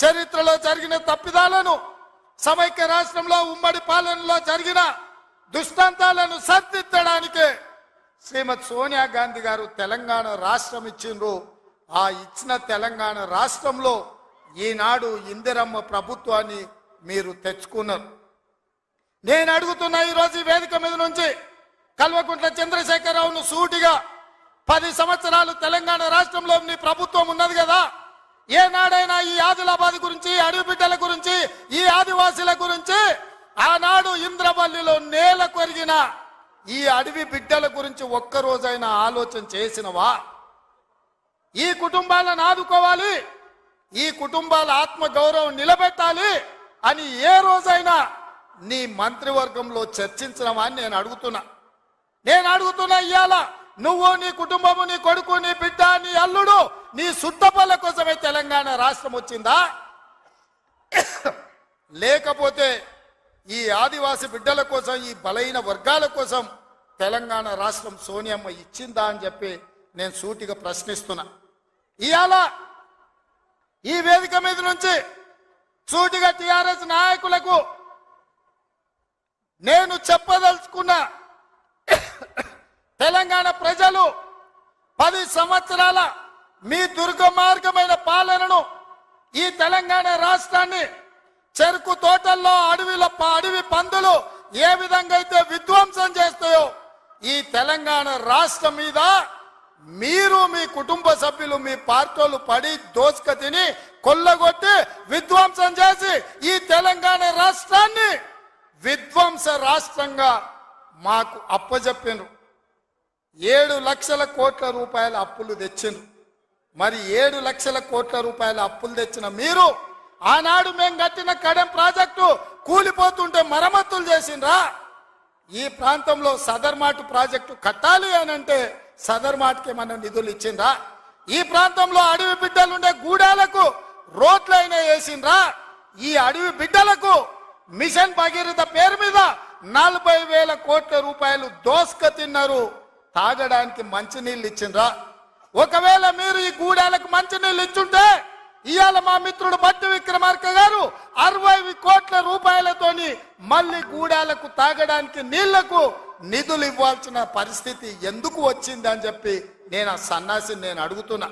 చరిత్రలో జరిగిన తప్పిదాలను సమైక్య రాష్ట్రంలో ఉమ్మడి పాలనలో జరిగిన దుష్టాంతాలను సరిదిద్దడానికే శ్రీమతి సోనియా గాంధీ గారు తెలంగాణ రాష్ట్రం ఇచ్చిండ్రు. ఆ ఇచ్చిన తెలంగాణ రాష్ట్రంలో ఈనాడు ఇందిరమ్మ ప్రభుత్వాన్ని మీరు తెచ్చుకున్నారు. నేను అడుగుతున్న ఈరోజు ఈ వేదిక మీద నుంచి కల్వకుంట్ల చంద్రశేఖరరావును సూటిగా పది సంవత్సరాలు తెలంగాణ రాష్ట్రంలో నీ ప్రభుత్వం ఉన్నది కదా? ఏనాడైనా ఈ ఆదిలాబాద్ గురించి అడవి బిడ్డల గురించి ఈ ఆదివాసీల గురించి ఆనాడు ఇంద్రవల్లిలో నేల కొరిగిన ఈ అడవి బిడ్డల గురించి ఒక్కరోజైనా ఆలోచన చేసినవా? ఈ కుటుంబాలను ఆదుకోవాలి. ఈ కుటుంబాల ఆత్మ గౌరవం నిలబెట్టాలి అని ఏ రోజైనా నీ మంత్రివర్గంలో చర్చించడమా అని నేను అడుగుతున్నా. నేను అడుగుతున్నా ఇవాళ నువ్వు నీ కుటుంబము నీ కొడుకు నీ సుట్టపల్ల కోసమే తెలంగాణ రాష్ట్రం వచ్చిందా? లేకపోతే ఈ ఆదివాసి బిడ్డల కోసం ఈ బలైన వర్గాల కోసం తెలంగాణ రాష్ట్రం సోనియమ్మ ఇచ్చిందా అని చెప్పి నేను సూటిగా ప్రశ్నిస్తున్నా. ఇవాళ ఈ వేదిక మీద నుంచి సూటిగా టిఆర్ఎస్ నాయకులకు నేను చెప్పదలుచుకున్న తెలంగాణ ప్రజలు పది సంవత్సరాల మీ దుర్గమార్గమైన పాలనను ఈ తెలంగాణ రాష్ట్రాన్ని చెరుకు తోటల్లో అడవిలో ప- అడవి పందులు ఏ విధంగా అయితే విధ్వంసం చేస్తాయో ఈ తెలంగాణ రాష్ట్రం మీద మీరు మీ కుటుంబ సభ్యులు మీ పార్టీలు పడి దోసుక తిని కొల్లగొట్టి విధ్వంసం చేసి ఈ తెలంగాణ రాష్ట్రాన్ని విధ్వంస రాష్ట్రంగా మాకు అప్పజెప్పినారు. ఏడు లక్షల కోట్ల రూపాయల అప్పులు తెచ్చిండ్రు. మరి ఏడు లక్షల కోట్ల రూపాయల అప్పులు తెచ్చిన మీరు ఆనాడు మేము కట్టిన కడెం ప్రాజెక్టు కూలిపోతుంటే మరమ్మతులు చేసిండ్రా. ఈ ప్రాంతంలో సదర్మాట్ ప్రాజెక్టు కట్టాలి అని అంటే సదర్మాట్కి మనం నిధులు ఇచ్చిండ్రా? ఈ ప్రాంతంలో అడవి బిడ్డలుండే గూడాలకు రోడ్లైనా వేసిండ్రా? ఈ అడవి బిడ్డలకు మిషన్ భగీరథ పేరు మీద నలభై వేల కోట్ల రూపాయలు దోసుక తిన్నారు. తాగడానికి మంచినీళ్ళు ఇచ్చిండ్రా. ఒకవేళ మీరు ఈ గూడాలకు మంచినీళ్ళు ఇచ్చుంటే ఇవాళ మా మిత్రుడు బట్టి విక్రమార్క గారు అరవై కోట్ల రూపాయలతోని మళ్ళీ గూడాలకు తాగడానికి నీళ్ళకు నిధులు ఇవ్వాల్సిన పరిస్థితి ఎందుకు వచ్చింది అని చెప్పి నేను ఆ సన్నాసిని నేను అడుగుతున్నా.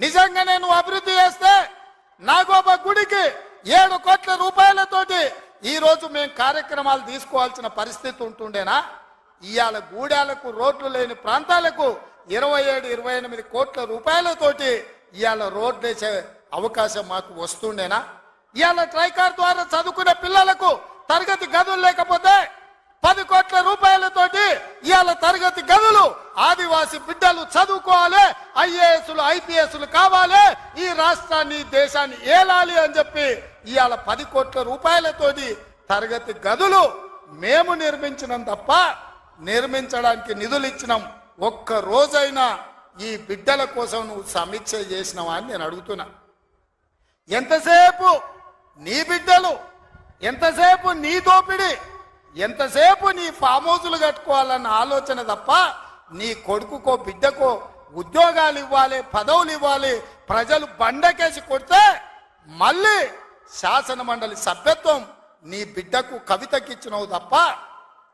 నిజంగా నేను అభివృద్ధి చేస్తే నాగోబ గుడికి ఏడు కోట్ల రూపాయలతోటి ఈరోజు మేము కార్యక్రమాలు తీసుకోవాల్సిన పరిస్థితి ఉంటుండేనా? ఇవాళ గూడాలకు రోడ్లు లేని ప్రాంతాలకు ఇరవై ఏడు ఇరవై ఎనిమిది కోట్ల రూపాయలతోటి ఇవాళ రోడ్లు వేసే అవకాశం మాకు వస్తుండేనా? ఇవాళ ట్రైకార్ ద్వారా చదువుకునే పిల్లలకు తరగతి గదులు లేకపోతే పది కోట్ల రూపాయలతోటి ఇవాళ తరగతి గదులు ఆదివాసి బిడ్డలు చదువుకోవాలి ఐఏఎస్లు ఐపీఎస్లు కావాలి ఈ రాష్ట్రాన్ని దేశాన్ని ఏలాలి అని చెప్పి ఇవాళ పది కోట్ల రూపాయలతోటి తరగతి గదులు మేము నిర్మించినాం తప్ప నిర్మించడానికి నిధులు ఇచ్చినాం ఒక్క రోజైనా ఈ బిడ్డల కోసం నువ్వు సమీక్ష చేసినావా అని నేను అడుగుతున్నా. ఎంతసేపు నీ బిడ్డలు ఎంతసేపు నీ దోపిడి ఎంతసేపు నీ ఫామ్ హౌసులు కట్టుకోవాలన్న ఆలోచన తప్ప నీ కొడుకుకో బిడ్డకో ఉద్యోగాలు ఇవ్వాలి పదవులు ఇవ్వాలి ప్రజలు బండకేసి కొడితే మళ్ళీ శాసన మండలి సభ్యత్వం నీ బిడ్డకు కవితకిచ్చినవు తప్ప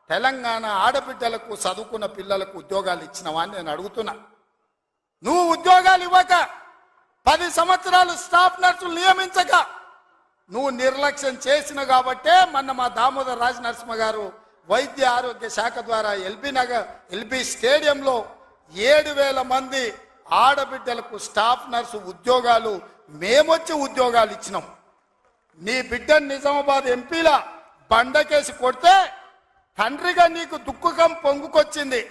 తెలంగాణ ఆడబిడ్డలకు చదువుకున్న పిల్లలకు ఉద్యోగాలు ఇచ్చినవా అని నేను అడుగుతున్నా. నువ్వు ఉద్యోగాలు ఇవ్వక పది సంవత్సరాలు స్టాఫ్ నర్సులు నియమించక నువ్వు నిర్లక్ష్యం చేసిన కాబట్టే మొన్న మా దామోదర్ రాజ నరసింహ గారు వైద్య ఆరోగ్య శాఖ ద్వారా ఎల్బీ నగర్ ఎల్బీ స్టేడియంలో ఏడు వేల మంది ఆడబిడ్డలకు స్టాఫ్ నర్సు ఉద్యోగాలు మేమొచ్చి ఉద్యోగాలు ఇచ్చినాం. నీ బిడ్డ నిజామాబాద్ ఎంపీల బండకేసి కొడితే తండ్రిగా నీకు దుఃఖకం పొంగుకొచ్చింది.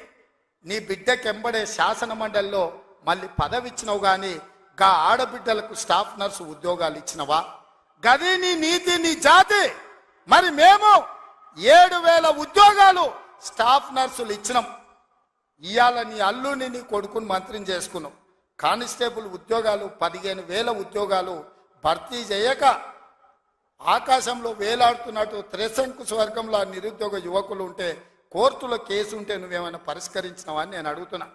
నీ బిడ్డకెంబడే శాసన మండలిలో మళ్ళీ పదవి ఇచ్చినవు కానీ గా ఆడబిడ్డలకు స్టాఫ్ నర్సు ఉద్యోగాలు ఇచ్చినవా? గది నీ నీతి నీ జాతి. మరి మేము ఏడు వేల ఉద్యోగాలు స్టాఫ్ నర్సులు ఇచ్చినాం. ఇవాళ నీ అల్లుని నీ కొడుకుని మంత్రిని చేసుకున్నావు కానిస్టేబుల్ ఉద్యోగాలు పదిహేను వేల ఉద్యోగాలు భర్తీ చేయక ఆకాశంలో వేలాడుతున్నట్టు త్రిశంకు స్వర్గంలో నిరుద్యోగ యువకులు ఉంటే కోర్టులో కేసు ఉంటే నువ్వేమైనా పరిష్కరించినావా అని నేను అడుగుతున్నా.